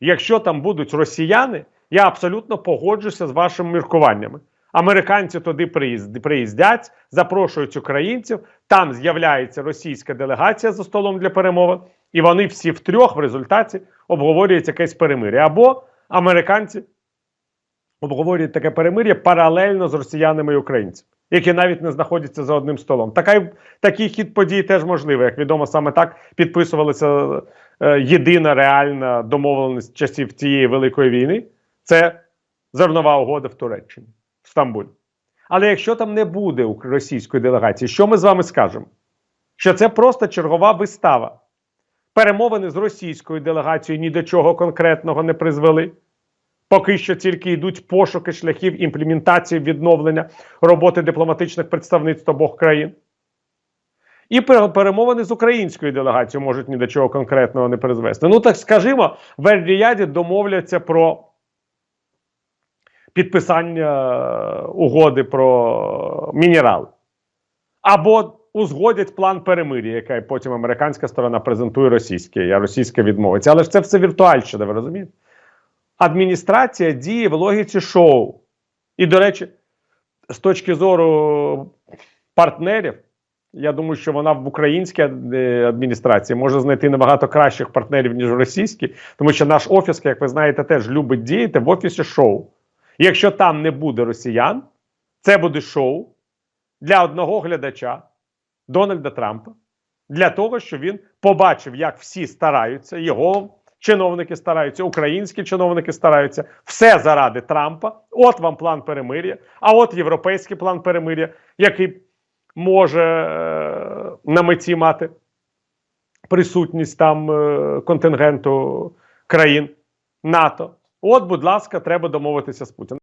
Якщо там будуть росіяни, я абсолютно погоджуся з вашими міркуваннями. Американці туди приїздять, запрошують українців, там з'являється російська делегація за столом для перемовин, і вони всі втрьох в результаті обговорюють якесь перемир'я. Або американці обговорюють таке перемир'я паралельно з росіянами і українцями, які навіть не знаходяться за одним столом. Така, такий хід подій теж можливий. Як відомо, саме так підписувалася е, єдина реальна домовленість часів цієї великої війни. Це зернова угода в Туреччині, в Стамбулі. Але якщо там не буде російської делегації, що ми з вами скажемо? Що це просто чергова вистава. Перемовини з російською делегацією ні до чого конкретного не призвели. Поки що тільки йдуть пошуки шляхів імплементації відновлення роботи дипломатичних представництв обох країн. І перемовини з українською делегацією можуть ні до чого конкретного не призвести. Ну так скажімо, в Ель-Ріяді домовляться про підписання е, угоди про мінерал. Або узгодять план перемир'я, який потім американська сторона презентує російській, а російська відмовиться. Але ж це все віртуальщина, ви розумієте? Адміністрація діє в логіці шоу. І, до речі, з точки зору партнерів, я думаю, що вона в українській е, адміністрації може знайти набагато кращих партнерів, ніж в російській, тому що наш офіс, як ви знаєте, теж любить діяти в офісі шоу. І Якщо там не буде росіян, це буде шоу для одного глядача Дональда Трампа, для того, щоб він побачив, як всі стараються, його чиновники стараються, українські чиновники стараються, все заради Трампа. От вам план перемир'я, а от європейський план перемир'я, який може е, на меті мати присутність там е, контингенту країн НАТО. От, будь ласка, треба домовитися з Путіним.